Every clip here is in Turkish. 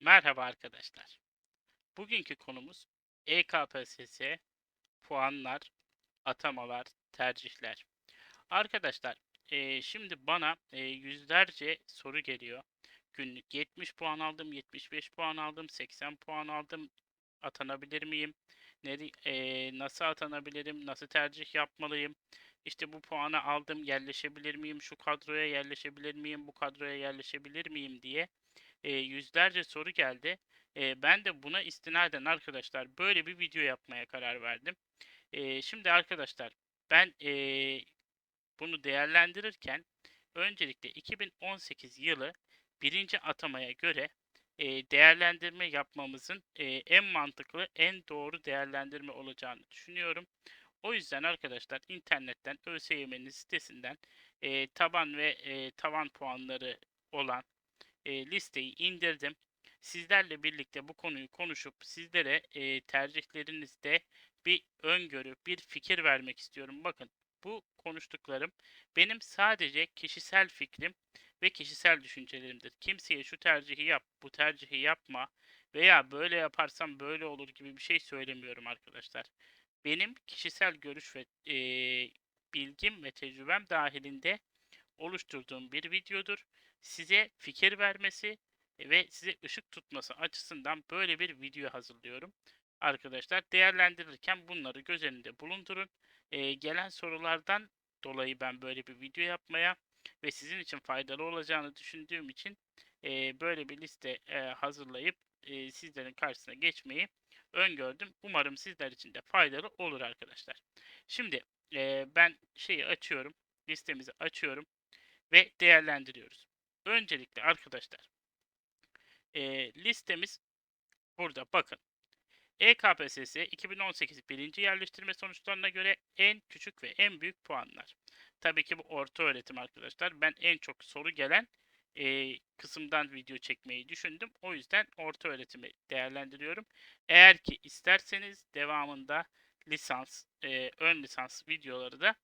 Merhaba arkadaşlar. Bugünkü konumuz EKPSS, puanlar, atamalar, tercihler. Arkadaşlar, eee, şimdi bana eee, yüzlerce soru geliyor. Günlük 70 puan aldım, 75 puan aldım, 80 puan aldım. Atanabilir miyim? Nere, eee, nasıl atanabilirim? Nasıl tercih yapmalıyım? İşte bu puanı aldım, yerleşebilir miyim? Şu kadroya yerleşebilir miyim? Bu kadroya yerleşebilir miyim diye eee, yüzlerce soru geldi. Eee, ben de buna istinaden arkadaşlar böyle bir video yapmaya karar verdim. Eee, şimdi arkadaşlar ben eee, bunu değerlendirirken öncelikle 2018 yılı birinci atamaya göre eee, değerlendirme yapmamızın eee, en mantıklı, en doğru değerlendirme olacağını düşünüyorum. O yüzden arkadaşlar internetten ÖSYM'nin sitesinden eee, taban ve eee, tavan puanları olan e, listeyi indirdim. Sizlerle birlikte bu konuyu konuşup sizlere e, tercihlerinizde bir öngörü, bir fikir vermek istiyorum. Bakın bu konuştuklarım benim sadece kişisel fikrim ve kişisel düşüncelerimdir. Kimseye şu tercihi yap, bu tercihi yapma veya böyle yaparsam böyle olur gibi bir şey söylemiyorum arkadaşlar. Benim kişisel görüş ve e, bilgim ve tecrübem dahilinde oluşturduğum bir videodur. Size fikir vermesi ve size ışık tutması açısından böyle bir video hazırlıyorum. Arkadaşlar değerlendirirken bunları göz önünde bulundurun. Ee, gelen sorulardan dolayı ben böyle bir video yapmaya ve sizin için faydalı olacağını düşündüğüm için e, böyle bir liste e, hazırlayıp e, sizlerin karşısına geçmeyi öngördüm. Umarım sizler için de faydalı olur arkadaşlar. Şimdi e, ben şeyi açıyorum. Listemizi açıyorum ve değerlendiriyoruz. Öncelikle arkadaşlar e, listemiz burada bakın. EKPSS 2018 birinci yerleştirme sonuçlarına göre en küçük ve en büyük puanlar. Tabii ki bu orta öğretim arkadaşlar. Ben en çok soru gelen e, kısımdan video çekmeyi düşündüm. O yüzden orta öğretimi değerlendiriyorum. Eğer ki isterseniz devamında lisans, e, ön lisans videoları da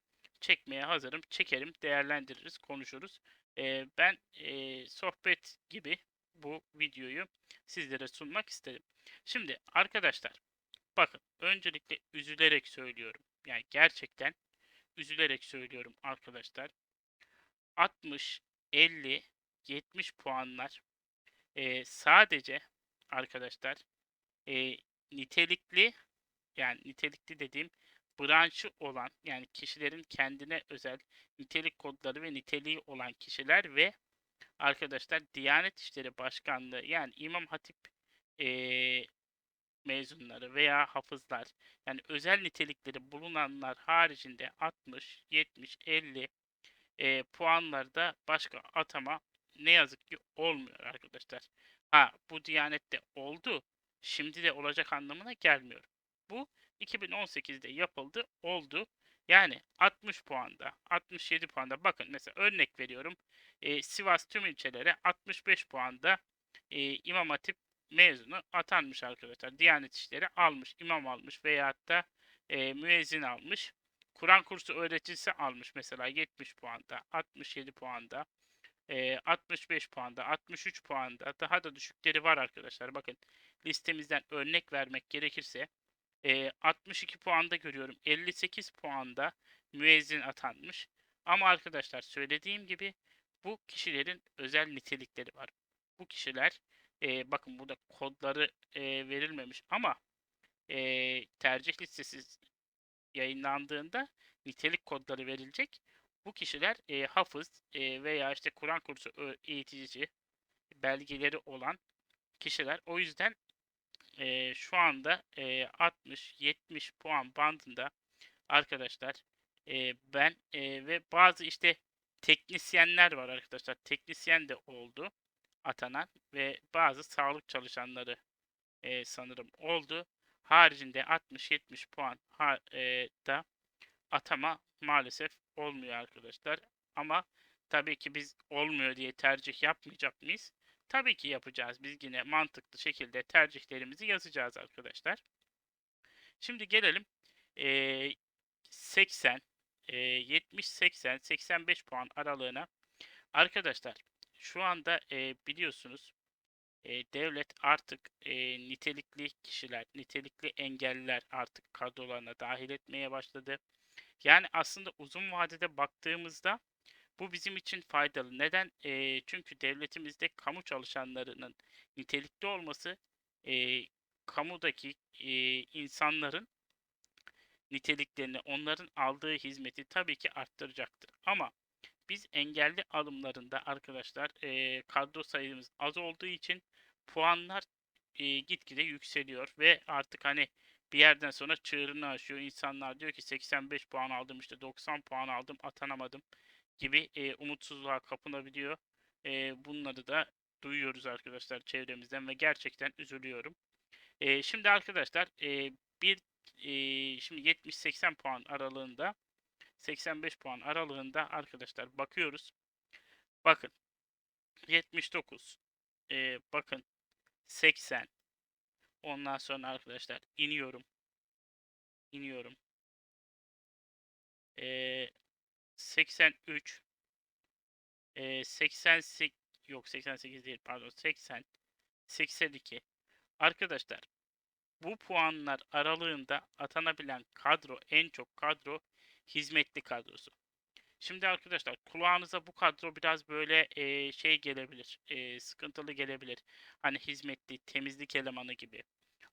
çekmeye hazırım. Çekerim, değerlendiririz, konuşuruz. E, ben e, sohbet gibi bu videoyu sizlere sunmak istedim. Şimdi arkadaşlar bakın öncelikle üzülerek söylüyorum. Yani gerçekten üzülerek söylüyorum arkadaşlar. 60, 50, 70 puanlar e, sadece arkadaşlar e, nitelikli yani nitelikli dediğim branşı olan yani kişilerin kendine özel nitelik kodları ve niteliği olan kişiler ve arkadaşlar Diyanet İşleri Başkanlığı yani İmam Hatip e, mezunları veya hafızlar yani özel nitelikleri bulunanlar haricinde 60, 70, 50 e, puanlarda başka atama ne yazık ki olmuyor arkadaşlar. Ha bu Diyanet'te oldu. Şimdi de olacak anlamına gelmiyor. Bu 2018'de yapıldı, oldu. Yani 60 puanda, 67 puanda bakın mesela örnek veriyorum. E, Sivas tüm ilçelere 65 puanda e, İmam Hatip mezunu atanmış arkadaşlar. Diyanet işleri almış, imam almış veyahut da e, müezzin almış. Kur'an kursu öğreticisi almış mesela 70 puanda, 67 puanda, e, 65 puanda, 63 puanda. Daha da düşükleri var arkadaşlar. Bakın listemizden örnek vermek gerekirse e, 62 puanda görüyorum. 58 puanda müezzin atanmış. Ama arkadaşlar söylediğim gibi bu kişilerin özel nitelikleri var. Bu kişiler e, bakın burada kodları e, verilmemiş ama e, tercih listesi yayınlandığında nitelik kodları verilecek. Bu kişiler e, hafız e, veya işte Kur'an kursu eğitici belgeleri olan kişiler. O yüzden e, şu anda e, 60-70 puan bandında arkadaşlar e, ben e, ve bazı işte teknisyenler var arkadaşlar. Teknisyen de oldu atanan ve bazı sağlık çalışanları e, sanırım oldu. Haricinde 60-70 puan ha, e, da atama maalesef olmuyor arkadaşlar. Ama tabii ki biz olmuyor diye tercih yapmayacak mıyız? Tabii ki yapacağız. Biz yine mantıklı şekilde tercihlerimizi yazacağız arkadaşlar. Şimdi gelelim e, 80, e, 70, 80, 85 puan aralığına. Arkadaşlar şu anda e, biliyorsunuz e, devlet artık e, nitelikli kişiler, nitelikli engelliler artık kadrolarına dahil etmeye başladı. Yani aslında uzun vadede baktığımızda bu bizim için faydalı. Neden? E, çünkü devletimizde kamu çalışanlarının nitelikli olması e, kamudaki e, insanların niteliklerini, onların aldığı hizmeti tabii ki arttıracaktır. Ama biz engelli alımlarında arkadaşlar e, kadro sayımız az olduğu için puanlar e, gitgide yükseliyor ve artık hani bir yerden sonra çığırını aşıyor. İnsanlar diyor ki 85 puan aldım işte 90 puan aldım atanamadım gibi e, umutsuzluğa kapılabiliyor. E, bunları da duyuyoruz arkadaşlar çevremizden ve gerçekten üzülüyorum. E, şimdi arkadaşlar e, bir e, şimdi 70-80 puan aralığında 85 puan aralığında arkadaşlar bakıyoruz. Bakın 79 e, bakın 80 ondan sonra arkadaşlar iniyorum iniyorum e, 83 e, 88 yok 88 değil pardon 80 82 arkadaşlar bu puanlar aralığında atanabilen kadro en çok kadro hizmetli kadrosu. Şimdi arkadaşlar kulağınıza bu kadro biraz böyle e, şey gelebilir, e, sıkıntılı gelebilir. Hani hizmetli, temizlik elemanı gibi.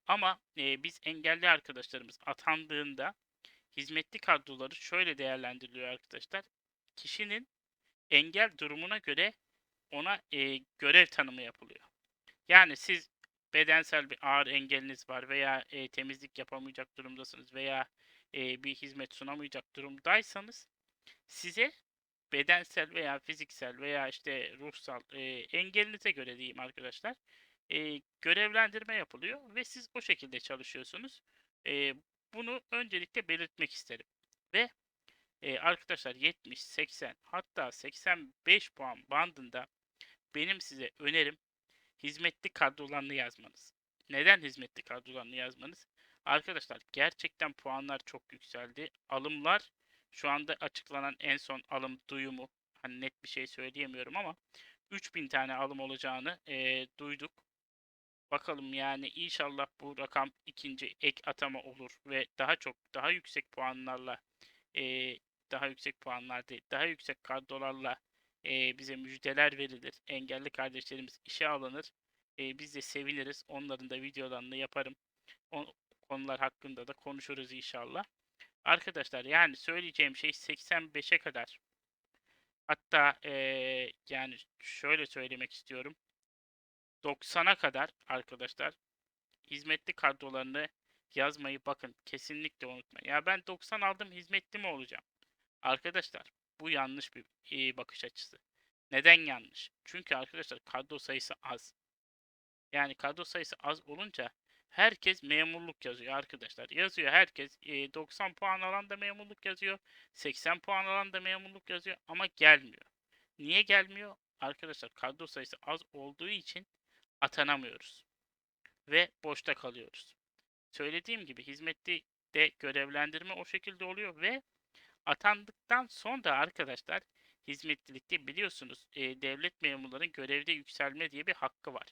Ama e, biz engelli arkadaşlarımız atandığında hizmetli kadroları şöyle değerlendiriliyor arkadaşlar. Kişinin engel durumuna göre ona e, görev tanımı yapılıyor. Yani siz bedensel bir ağır engeliniz var veya e, temizlik yapamayacak durumdasınız veya e, bir hizmet sunamayacak durumdaysanız size bedensel veya fiziksel veya işte ruhsal e, engelinize göre diyeyim arkadaşlar e, görevlendirme yapılıyor ve siz o şekilde çalışıyorsunuz. E, bunu öncelikle belirtmek isterim. Ve e, arkadaşlar 70, 80 hatta 85 puan bandında benim size önerim hizmetli kadrolarını yazmanız. Neden hizmetli kadrolarını yazmanız? Arkadaşlar gerçekten puanlar çok yükseldi. Alımlar şu anda açıklanan en son alım duyumu hani net bir şey söyleyemiyorum ama 3000 tane alım olacağını e, duyduk. Bakalım yani inşallah bu rakam ikinci ek atama olur ve daha çok daha yüksek puanlarla e, daha yüksek puanlar değil daha yüksek kadrolarla e, bize müjdeler verilir. Engelli kardeşlerimiz işe alınır. E, biz de seviniriz. Onların da videolarını yaparım. O konular hakkında da konuşuruz inşallah. Arkadaşlar yani söyleyeceğim şey 85'e kadar. Hatta e, yani şöyle söylemek istiyorum. 90'a kadar arkadaşlar hizmetli kadrolarını yazmayı bakın kesinlikle unutmayın. Ya ben 90 aldım hizmetli mi olacağım? Arkadaşlar bu yanlış bir e, bakış açısı. Neden yanlış? Çünkü arkadaşlar kadro sayısı az. Yani kadro sayısı az olunca herkes memurluk yazıyor arkadaşlar. Yazıyor herkes e, 90 puan alan da memurluk yazıyor. 80 puan alan da memurluk yazıyor ama gelmiyor. Niye gelmiyor? Arkadaşlar kadro sayısı az olduğu için atanamıyoruz. Ve boşta kalıyoruz. Söylediğim gibi hizmetli de görevlendirme o şekilde oluyor ve atandıktan sonra arkadaşlar hizmetlilikte biliyorsunuz e, devlet memurların görevde yükselme diye bir hakkı var.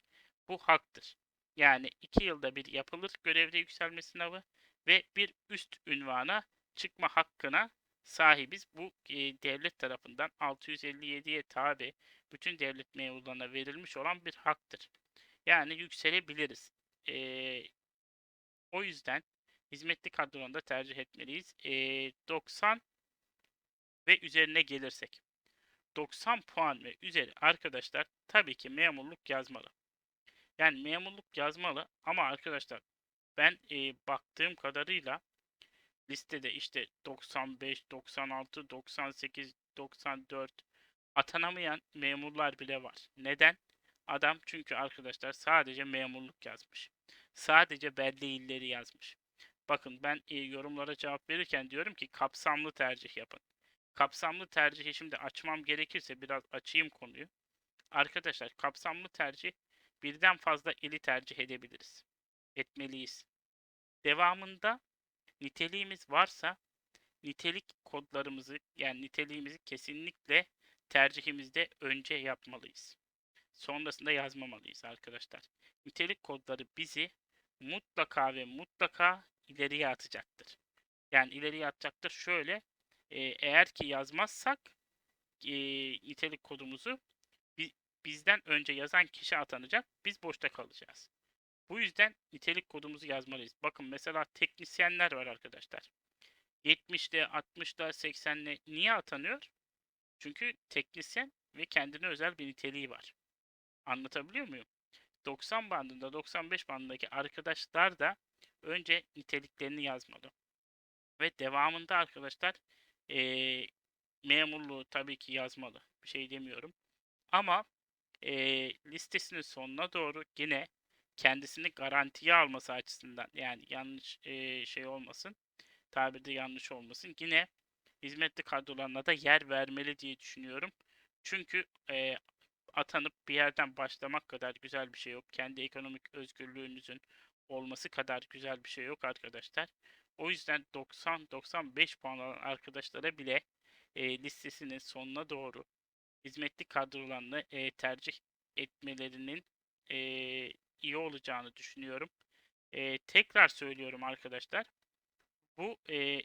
Bu haktır. Yani iki yılda bir yapılır görevde yükselme sınavı ve bir üst ünvana çıkma hakkına sahibiz. Bu e, devlet tarafından 657'ye tabi bütün devlet memurlarına verilmiş olan bir haktır. Yani yükselebiliriz. E, o yüzden hizmetli kadronda tercih etmeliyiz. E, 90 ve üzerine gelirsek. 90 puan ve üzeri arkadaşlar tabii ki memurluk yazmalı. Yani memurluk yazmalı ama arkadaşlar ben e, baktığım kadarıyla listede işte 95, 96, 98, 94 atanamayan memurlar bile var. Neden? Adam çünkü arkadaşlar sadece memurluk yazmış. Sadece belli illeri yazmış. Bakın ben e, yorumlara cevap verirken diyorum ki kapsamlı tercih yapın. Kapsamlı tercihi şimdi açmam gerekirse biraz açayım konuyu. Arkadaşlar kapsamlı tercih birden fazla ili tercih edebiliriz. Etmeliyiz. Devamında niteliğimiz varsa nitelik kodlarımızı yani niteliğimizi kesinlikle tercihimizde önce yapmalıyız. Sonrasında yazmamalıyız arkadaşlar. Nitelik kodları bizi mutlaka ve mutlaka ileriye atacaktır. Yani ileriye atacaktır şöyle. e, eğer ki yazmazsak e, nitelik kodumuzu bi- bizden önce yazan kişi atanacak. Biz boşta kalacağız. Bu yüzden nitelik kodumuzu yazmalıyız. Bakın mesela teknisyenler var arkadaşlar. 70'de, 60'da, 80'de niye atanıyor? Çünkü teknisyen ve kendine özel bir niteliği var. Anlatabiliyor muyum? 90 bandında, 95 bandındaki arkadaşlar da önce niteliklerini yazmalı. Ve devamında arkadaşlar eee, memurluğu tabii ki yazmalı. Bir şey demiyorum. Ama eee, listesinin sonuna doğru yine kendisini garantiye alması açısından yani yanlış eee, şey olmasın tabirde yanlış olmasın yine hizmetli kadrolarına da yer vermeli diye düşünüyorum. Çünkü eee, atanıp bir yerden başlamak kadar güzel bir şey yok. Kendi ekonomik özgürlüğünüzün olması kadar güzel bir şey yok arkadaşlar. O yüzden 90-95 puan alan arkadaşlara bile e, listesinin sonuna doğru hizmetli kadrolarını e, tercih etmelerinin e, iyi olacağını düşünüyorum. E, tekrar söylüyorum arkadaşlar. Bu e,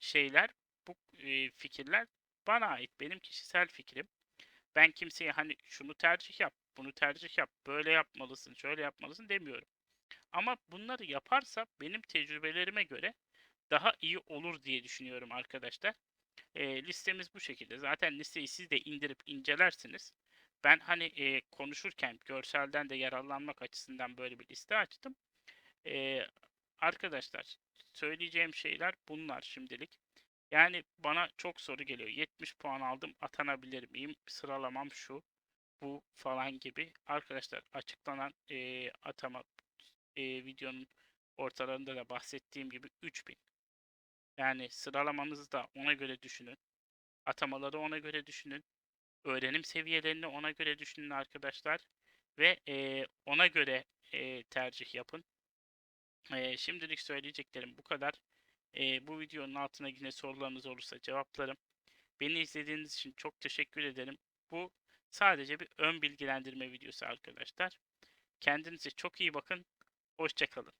şeyler, bu e, fikirler bana ait. Benim kişisel fikrim. Ben kimseye hani şunu tercih yap, bunu tercih yap, böyle yapmalısın, şöyle yapmalısın demiyorum. Ama bunları yaparsa benim tecrübelerime göre daha iyi olur diye düşünüyorum arkadaşlar. E, listemiz bu şekilde. Zaten listeyi siz de indirip incelersiniz. Ben hani e, konuşurken görselden de yararlanmak açısından böyle bir liste açtım. E, arkadaşlar söyleyeceğim şeyler bunlar şimdilik. Yani bana çok soru geliyor. 70 puan aldım atanabilir miyim? Sıralamam şu bu falan gibi. Arkadaşlar açıklanan e, atama e, videonun ortalarında da bahsettiğim gibi 3000. Yani sıralamanızı da ona göre düşünün. Atamaları ona göre düşünün. Öğrenim seviyelerini ona göre düşünün arkadaşlar. Ve e, ona göre e, tercih yapın. E, şimdilik söyleyeceklerim bu kadar. E, bu videonun altına yine sorularınız olursa cevaplarım. Beni izlediğiniz için çok teşekkür ederim. Bu sadece bir ön bilgilendirme videosu arkadaşlar. Kendinize çok iyi bakın. Hoşçakalın.